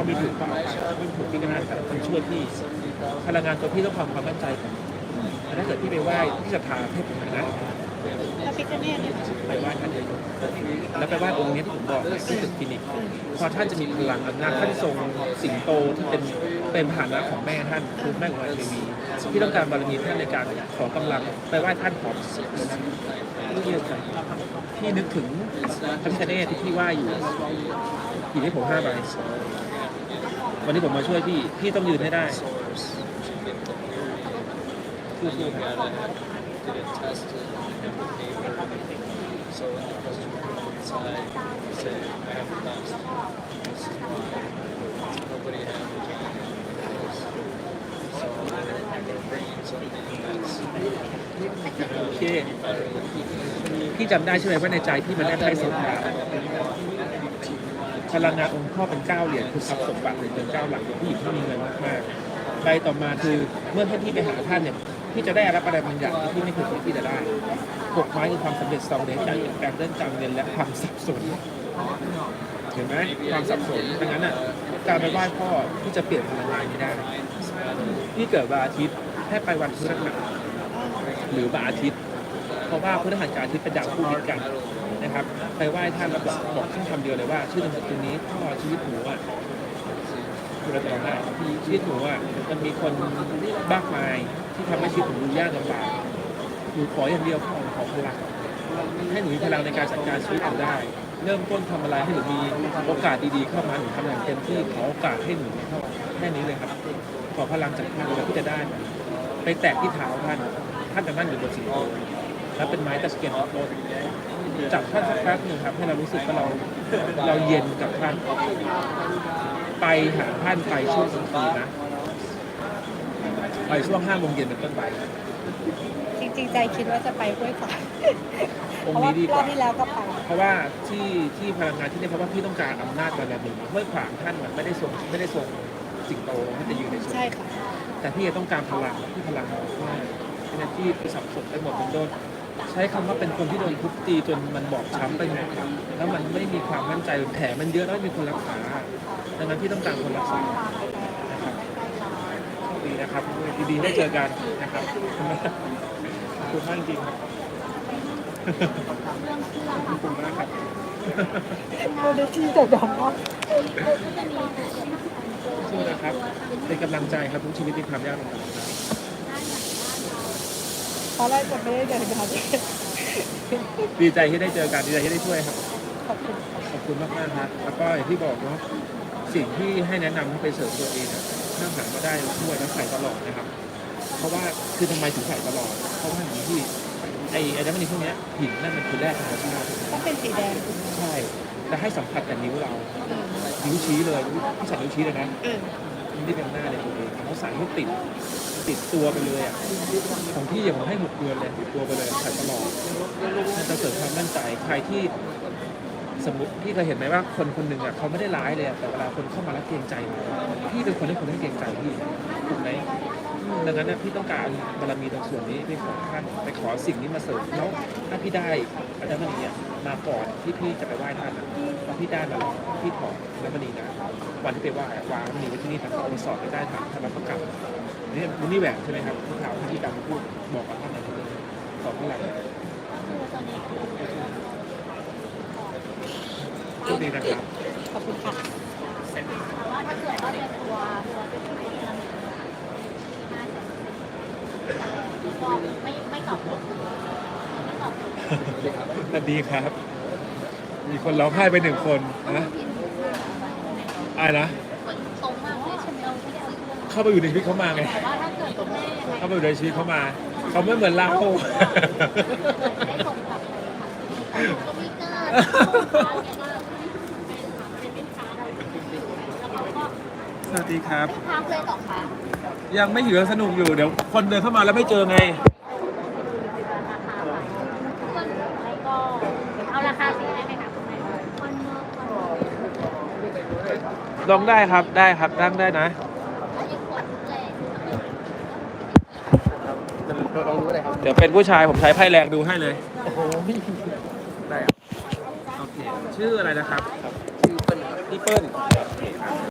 เขามีถูกต้อาไปไม่ถูกพี่ก็น่าจะต้องช่วยพี่พลังงานตัวพี่ต้องความความมั่นใจของแต่ถ้าเกิดพี่ไปไหว้พี่จะพาเทพนะพระพิฆเนศเนี่ยไปไหว้ท่านเยแล้วไปไหว้องค์นี้ที่ผมบอกที่ตึกคลินิกเพราะท่านจะมีพลังอำนาจท่านทรงสิงโตที่เป็น เป็นฐานะของแม่ท่านคือแม่ของเราเทวีพี่ต้องการบารมีท่านในการขอกำลังไปไหว้ท่านขอเยี่ยมใจพี่นึกถึงพระพิฆเนศที่พี่ไหว้อยู่หยิบให้ผมห้าใบวันนี้ผมมาช่วยพี่ พี่ต้องยืนให้ได้สู้ๆครับ โอเคพี่จำได้ใช่ไหมว่าในใจพี่มันได้ไพ่สมบัติพลังงานองค์พ่อเป็นเก้าเหรียญคือทรัพย์สมบัติเลยเป็นเก้าหลักของผู้หญิงที่มีเงินมากๆใบต่อมาคือเมื่อท่านพี่ไปหาท่านเนี่ยพี่จะได้รับอะไรบางอย่างที่พี่ไม่เคยคิดที่จะได้หกไม้คือความสำเร็จสองเดชการเปลี่ยนแปลงเรื่องการเงินและความสับสนเห็นไหมความสับสนดังนั้นอะการไปไหว้พ่อที่จะเปลี่ยนพลังงานนี้ได้พี่เกิดวันอาทิตย์ ให้ไปวันพฤหัสหรือวันอาทิตย์ เพราะว่าพฤหัสกับอาทิตย์เป็นดาวคู่มิตรกันนะครับ ไปไหว้ท่านแล้วบอกบอกท่านคำเดียวเลยว่า ชื่อตำแหน่งตรงนี้พ่อชีวิตหนูอะคุณเราตอบได้ชีวิตหนูอะมันมีคนมากมายที่ทำให้ชีวิตหนูยากลำบากหนูขออย่างเดียวพ่อขอพลังให้หนูมีพลังในการจัดการชีวิตหนูได้ เริ่มต้นทำอะไรให้หนูมีโอกาสดีๆเข้ามาหนูทำอย่างเต็มที่ขอโอกาสให้หนูเข้าแค่นี้เลยครับ ขอพลังจากท่านแล้วที่จะได้ ไปแตะที่เท้าท่าน ท่านจะนั่งอยู่บนสิงโตแล้วเป็นไม้ตะเกียงต้นจับท่านสักแป๊บหนึ่งครับ ให้เรารู้สึกว่าเราเราเย็นกับท่าน ไปหาท่านไปช่วงกลางคืนนะ ไปช่วงห้าโมงเย็นเป็นต้นไป จริงๆใจคิดว่าจะไปห้วยขวางองเพราะค์ว่านี้ดีกรอว่าบที่แล้วก็ไปเพราะว่าที่ที่พลังงานที่นี่เพราะว่าพี่ต้องการอำนาจบารมีห้วยขวางท่านมันไม่ได้ทรงไม่ได้ทรง สิงโตที่จะยืนในชนใช่ค่ะ แต่พี่จะต้องการพลังที่พลังมากมากฉะนั้นพี่ไปสับสนไปหมดเป็นโดนใช้คำว่าเป็นคนที่โดนทุบตีจนมันบอบช้ำไปหมดแล้วมันไม่มีความมั่นใจแผลมันเยอะแล้วไม่มีคนรักษาดังนั้นพี่ต้องการคนรักษานะครับโชคดีนะครับดีๆได้เจอกันนะครับขอบคุณมากจริงๆครับขอบคุณมากครับโมเดลที่แต่ดอกว่า สู้นะครับ เป็นกำลังใจครับทุกชีวิตมีความยากลำบากตอนแรกจะไม่ได้เดินทางดีใจที่ได้เจอกันดีใจที่ได้ช่วยครับ ขอบคุณค่ะขอบคุณมากมากๆครับ แล้วก็อย่างที่บอกเนาะ สิ่งที่ให้แนะนำให้ไปเสริมตัวเองอะถ้าหามาได้ช่วยแล้วใส่ตลอดนะครับ เพราะว่าคือทำไมถึงใส่ตลอด เพราะว่าอย่างที่ไอ้ไอ้ดัมมันพวกเนี้ยหินนั่นมันคือแร่ธรรมชาติ ต้องเป็นสีแดงถูกไหมใช่และให้สัมผัสกับนิ้วเรา อืม นิ้วชี้เลยที่ใส่นิ้วชี้เลยนะอืมนี่เป็นหน้าเลยตัวเองเขาใส่ให้ติดติดตัวไปเลยอะของพี่อย่างผมให้หกเดือนเลยติดตัวไปเลยใส่ตลอดมันจะเสริมความมั่นใจใครที่สมมติพี่เคยเห็นไหมว่าคนคนหนึ่งอะเขาไม่ได้ร้ายเลยอะแต่เวลาคนเข้ามาแล้วเกรงใจเขาพี่เป็นคนที่คนที่เกรงใจพี่ถูกไหมอืม ดังนั้นนยพี่ต้องการบารมีตรงส่วนนี้ไปขอท่านไปขอสิ่งนี้มาเสริมแล้วถ้าพี่ได้อาจารย์มณีเนี่ยมาก่อนที่พี่จะไปไหว้ท่านอะพอพี่ได้มาแล้วพี่ถอดแล้วมณีนะวันที่ไปไหว้วางมณีไว้ที่นี่แต่ก็เอาไปสอดไปได้ทางท่านรับประกันนี่มันนี่แหวนใช่ไหมครับที่ข่าวที่ดำพูดบอกกับท่านอะไรสอบเมื่อไหร่โชคดีนะครับขอบคุณค่ะ สวัสดีครับ มีคนร้องไห้ไปหนึ่งคนนะอะไรนะตรงมากเลยใช่ไหมเราไม่ได้ซื้อเข้าไปอยู่ในชีวิตเขามาไง แต่ว่าถ้าเกิดตรงแม่ยังไงเข้าไปอยู่ในชีวิตเขามา เขาไม่เหมือนเรา ได้ส่งกลับเลยค่ะก็มีเกินเป็นค้าเราแล้วเขาก็ สวัส ดีครับพักเลยเหรอคะยังไม่หิวยังสนุกอยู่เดี๋ยวคนเดินเข้ามาแล้วไม่เจอไงราคาเพื่อนไม่ก็เอาราคาสีได้ไหมคะคุณแม่คนเมื่อคนลองได้ครับได้ครับนั่งได้นะอายุขวดเลย ลองรู้เลยครับ เดี๋ยวเป็นผู้ชายผมใช้ไพ่แรงดูให้เลย โอ้โหได้ครับ โอเค ชื่ออะไรนะครับ ชื่อเปิ้ลครับพี่เปิ้ล